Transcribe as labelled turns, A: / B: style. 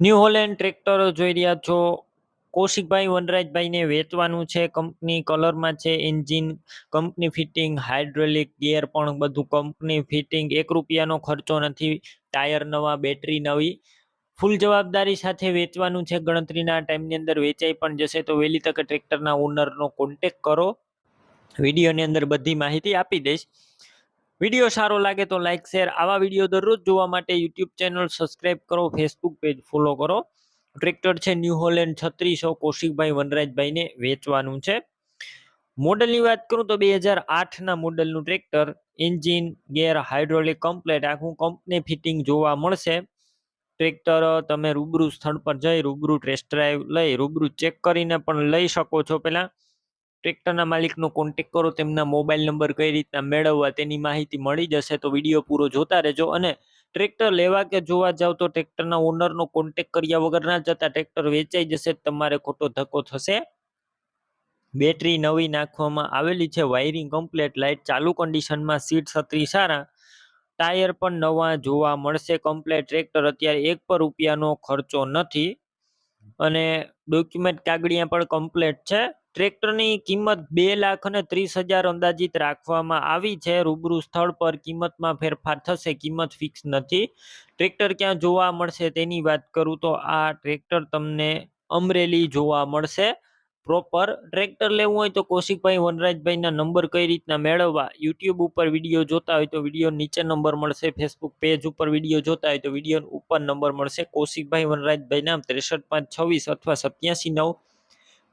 A: New Holland ટ્રેક્ટરો જોઈ રહ્યા છો. કૌશિકભાઈ, વનરાજભાઈને વેચવાનું છે. કંપની કલરમાં છે engine. Company fitting, hydraulic gear પણ બધું કંપની ફિટિંગ. એક રૂપિયાનો ખર્ચો નથી. ટાયર નવા, બેટરી નવી. ફૂલ જવાબદારી સાથે વેચવાનું છે. ગણતરીના ટાઈમની અંદર વેચાઈ પણ જશે. તો વહેલી તકે ટ્રેક્ટરના ઓનરનો કોન્ટેક કરો. વિડીયોની અંદર બધી માહિતી આપી દઈશ. વીડિયો સારો લાગે તો લાઇક શેર આવા વીડિયો દરરોજ જોવા માટે યુટ્યુબ ચેનલ સબસ્ક્રાઇબ કરો ફેસબુક પેજ ફોલો કરો. ટ્રેક્ટર છે ન્યૂ હોલેન્ડ છત્રીસો, કૌશિકભાઈ વનરાજભાઈને વેચવાનું છે. મોડલની વાત કરું તો બે હજાર આઠના મોડલનું tractor engine gear hydraulic complete આખું કંપની ફિટિંગ જોવા મળશે. ટ્રેક્ટર તમે રૂબરૂ સ્થળ પર જઈ રૂબરૂ ટેસ્ટ ડ્રાઈવ લઈ, રૂબરૂ ચેક કરીને પણ લઈ શકો છો પહેલાં. ટ્રેક્ટરના માલિકનો કોન્ટેક કરો, તેમના મોબાઈલ નંબર કઈ રીતના મેળવવા તેની માહિતી મળી જશે તો વીડિયો પૂરો જોતા રહેજો અને ટ્રેક્ટર લેવા કે જોવા જાવ તો ટ્રેક્ટરના ઓનરનો કોન્ટેક કર્યા વગર ના જતા ટ્રેક્ટર વેચાઈ જશે તમારે ખોટો ધક્કો થશે. બેટરી નવી નાખવામાં આવેલી છે વાયરિંગ કમ્પ્લેટ લાઇટ ચાલુ કન્ડિશનમાં સીટ છત્રી સારા ટાયર પણ નવા જોવા મળશે. કમ્પ્લેટ ટ્રેક્ટર અત્યારે એક પર રૂપિયાનો ખર્ચો નથી અને ડોક્યુમેન્ટ કાગળિયા પણ કમ્પ્લેટ છે. ટ્રેક્ટરની કિંમત બે લાખ અને ત્રીસ હજાર અંદાજિત રાખવામાં આવી છે. રૂબરૂ સ્થળ પર કિંમતમાં ફેરફાર થશે, કિંમત ફિક્સ નથી. ટ્રેક્ટર ક્યાં જોવા મળશે તેની વાત કરું તો આ ટ્રેક્ટર તમને અમરેલી જોવા મળશે. પ્રોપર ટ્રેક્ટર લેવું હોય તો કૌશિકભાઈ વનરાજભાઈના નંબર કઈ રીતના મેળવવા? યુટ્યુબ ઉપર વીડિયો જોતા હોય તો વીડિયો નીચે નંબર મળશે. ફેસબુક પેજ ઉપર વીડિયો જોતા હોય તો વીડિયો ઉપર નંબર મળશે. કૌશિકભાઈ વનરાજભાઈ નામ ત્રેસઠ પાંચ છવ્વીસ અથવા સત્યાસી નવ